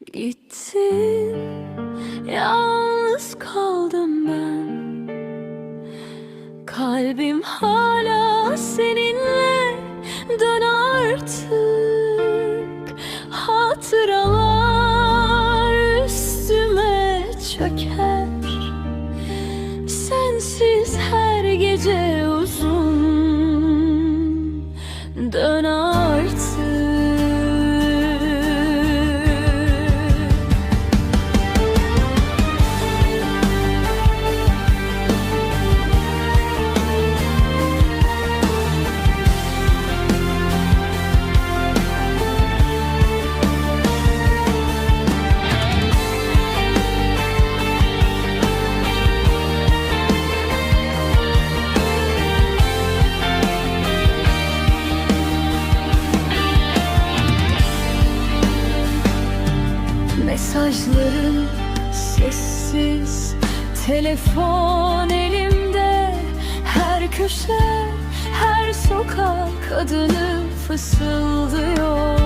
Gittin. Yalnız kaldım ben. Kalbim hala seninle Mesajların sessiz. Telefon elimde. Her köşe, her sokak adını fısıldıyor.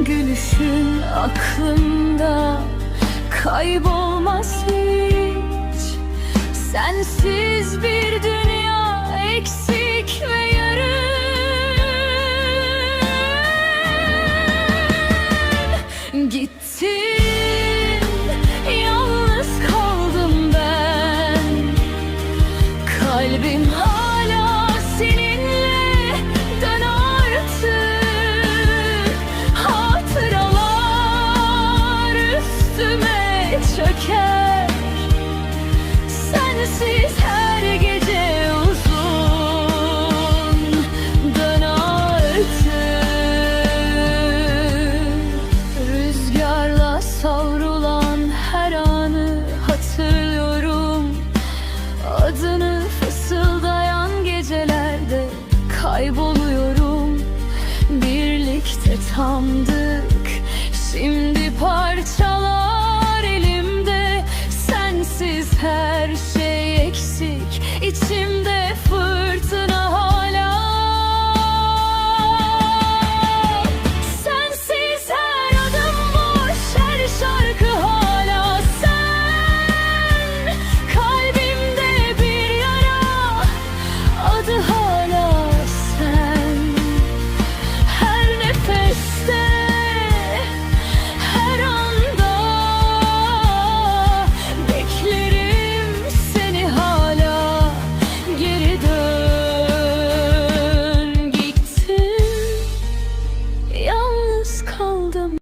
Gülüşün aklımda Kaybolmaz hiç. Sensiz bir dünya eksik Adını fısıldayan gecelerde kayboluyorum. Birlikte tamdık elimde